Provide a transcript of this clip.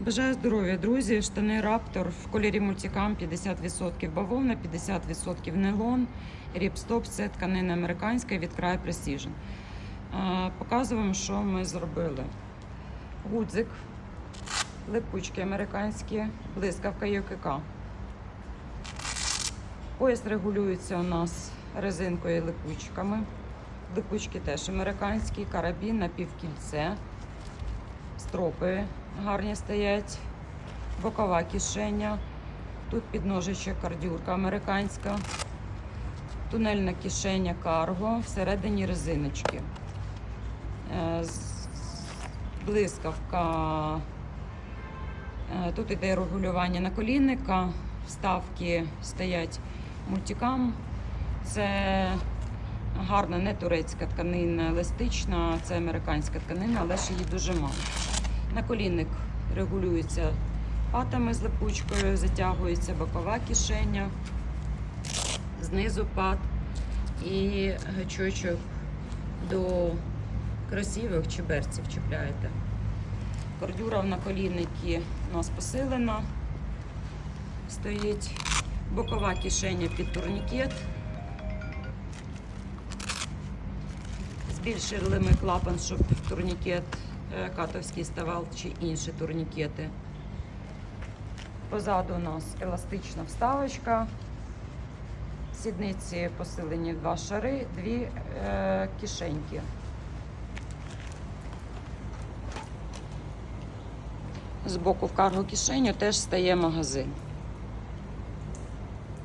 Бажаю здоров'я, друзі. Штани Раптор в кольорі мультикам 50% бавовна, 50% нейлон. Ріпстоп це тканина американська від краю Precision. Показуємо, що ми зробили. Гудзик, липучки американські, блискавка ЮКК. Пояс регулюється у нас резинкою і липучками. Липучки теж американські, карабін на півкільце. Стропи гарні стоять, бокова кишеня. Тут підножичок кардюрка американська, тунельна кишеня карго, всередині резиночки. Е, Блискавка. Е, Тут іде регулювання наколінника, вставки стоять мультикам. Це гарна, не турецька тканина, еластична, це американська тканина, але ж її дуже мало. Наколінник регулюється патами з липучкою, затягується бокова кишеня, знизу пат і гачочок до кросівок чи берців чіпляєте. Кордюра в наколінники у нас посилена. Стоїть бокова кишеня під турнікет. Збільшили ми клапан, щоб турнікет катовський ставав чи інші турнікети. Позаду у нас еластична вставочка. Сідниці посилені два шари, дві е, кишеньки. Збоку в карго кишеню теж стає магазин.